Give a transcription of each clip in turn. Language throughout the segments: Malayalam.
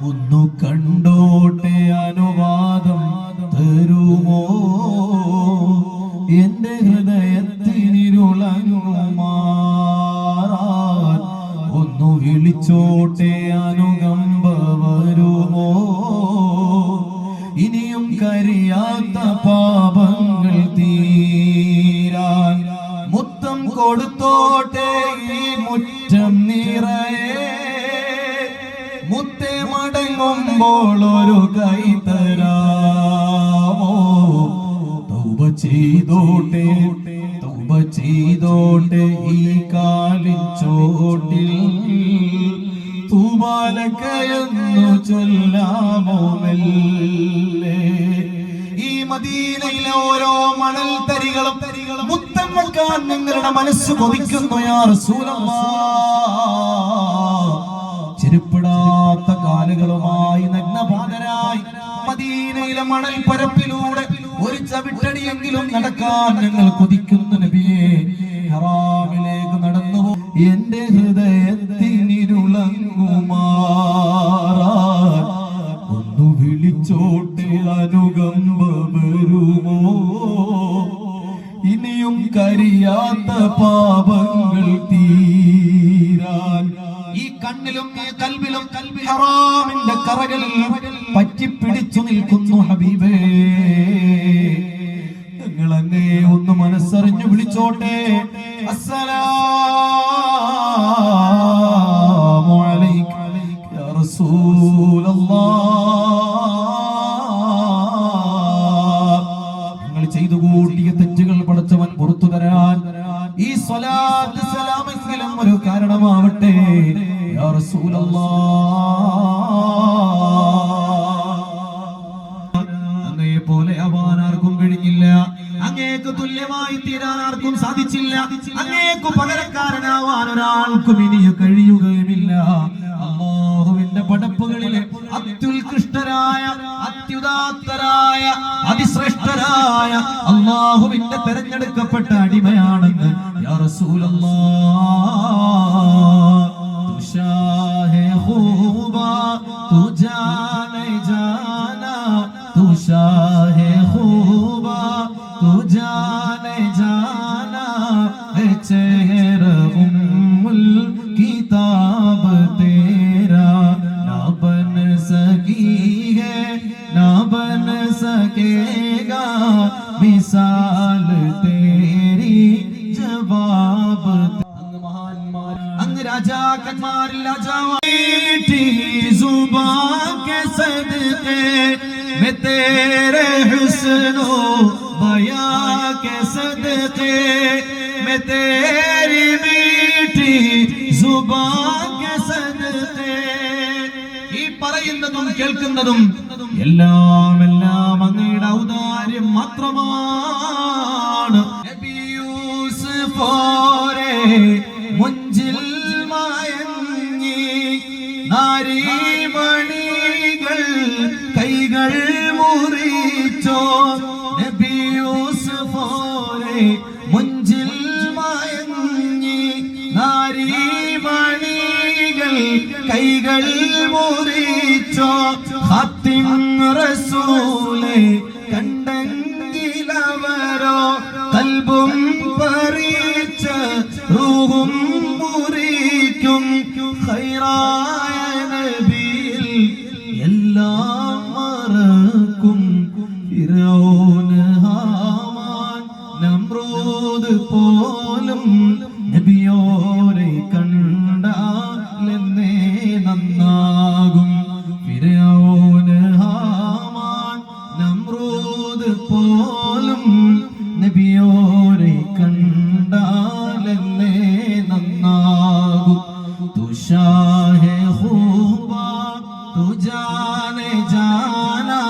ഒന്നു കണ്ടോട്ടെ അനുവാദം തരുമോ? എന്റെ ഹൃദയത്തിനിരുളങ്ങുമാറാൻ ഒന്നു വിളിച്ചോട്ടെ അനുകമ്പ മടങ്ങുമ്പോൾ ഒരു കൈ തരാമോ? തൗബ ചെയ്തോട്ടെ തൗബ ചെയ്തോട്ടെ ഈ കാലിൻ ചോട്ടിൽ തൂബാലക്കയെന്നു ചൊല്ലാമോ മെല്ലെ? ഈ മദീനയിലെ ഓരോ മണൽ തരികളും മുത്തം വെക്കാൻ നിങ്ങളുടെ മനസ്സ് കൊതിക്കുന്നു യാ റസൂലല്ലാഹ് ചെരുപ്പിടാത്ത കാലുകളുമായി മദീനയിലെ മണൽ പരപ്പിലൂടെ ഒരു ചവിട്ടടിയെങ്കിലും നടക്കാൻ ഞങ്ങൾ കൊതിക്കുന്ന നബിയെ. ഹറാമിലേക്ക് നടന്നു എന്റെ ഹൃദയത്തിനിരുളങ്ങുമാറാ. ഒന്നു വിളിച്ചോട്ടെ അനുകമ്പ വരുമോ ഇനിയും കരിയാത്ത പാപങ്ങൾ തീരാൻ. ഈ കണ്ണിലും ഈ കൽവിലും കൽവി ഹറാമിന്റെ കറകളിൽ നിൽക്കുന്നു ഹബീബേ. നിങ്ങൾ അങ്ങേ ഒന്ന് മനസ്സറിഞ്ഞു വിളിച്ചോട്ടെ. നിങ്ങൾ ചെയ്തു തെറ്റുകൾ ഈ സ്വലാത്ത് ഒരു കാരണമാവട്ടെ. യാ റസൂലല്ലാഹ് തുല്യമായി തീരാൻ ആർക്കും സാധിച്ചില്ല. അങ്ങേക്കു പകരക്കാരനാവാൻ ഒരാൾക്കും ഇനി കഴിയുകയുമില്ല. അള്ളാഹുവിന്റെ പടപ്പുകളിലെ അത്യുത്കൃഷ്ടരായ അത്യുദാത്തരായ അതിശ്രേഷ്ഠരായ അള്ളാഹുവിന്റെ തെരഞ്ഞെടുക്കപ്പെട്ട അടിമയാണെന്ന് യാ രാജാക്കന്മാരിൽ രാജാവായി जुबान के सदके मैं तेरे हुस्नो बया के सदके मैं तेरी मीठी जुबान के सदके ഈ പറയുന്നതും കേൾക്കുന്നതും എല്ലാം എല്ലാം അങ്ങയുടെ ഔദാര്യം മാത്രമാണ് നബി യൂസുഫോരെ മുഞ്ചിൽ മയങ്ങി നാരീമണികൾ കൈകൾ മുറിച്ചോ ഹത്തിൻ റസൂലെ കണ്ടെങ്കിലവരോ കൽബും പറിച്ച് റൂഹും മുറിക്കും ഖൈറായ പോലും നബിയോരെ കണ്ടാലെന്നേ നന്നാകും. ഫിറൗന് ഹാമാൻ നമ്രൂദ് പോലും നബിയോരെ കണ്ടാലെന്നേ നന്നാകും. തുഷാഹേ ഹൂബാ തുജാനെ ജാനാ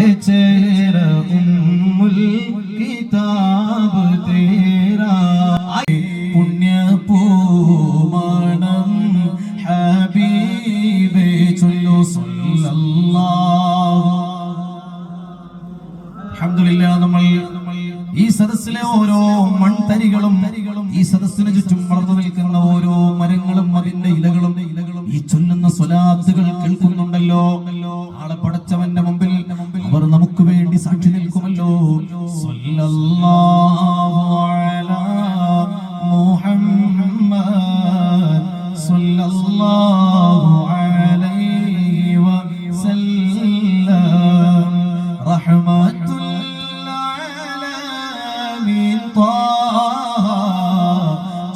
है ഈ സദസ്സിലെ ഓരോ മൺതരികളും ഈ സദസ്സിന് ചുറ്റും വളർന്നു നിൽക്കുന്ന ഓരോ മരങ്ങളും അതിന്റെ ഇലകളും ഈ ചൊല്ലുന്ന സ്വലാത്തുകൾ കേൾക്കുന്നുണ്ടല്ലോ. ആളെ പടച്ചവന്റെ മുമ്പിൽ അവർ നമുക്ക് വേണ്ടി സാക്ഷി നിൽക്കുമല്ലോ.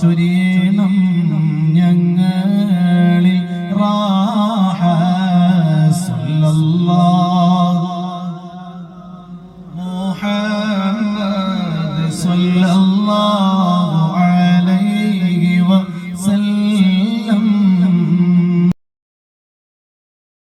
ചൊരിയണം ഞങ്ങളിൽ റാഹ സ്വല്ലല്ലാഹു മുഹമ്മദ് സ്വല്ലല്ലാഹു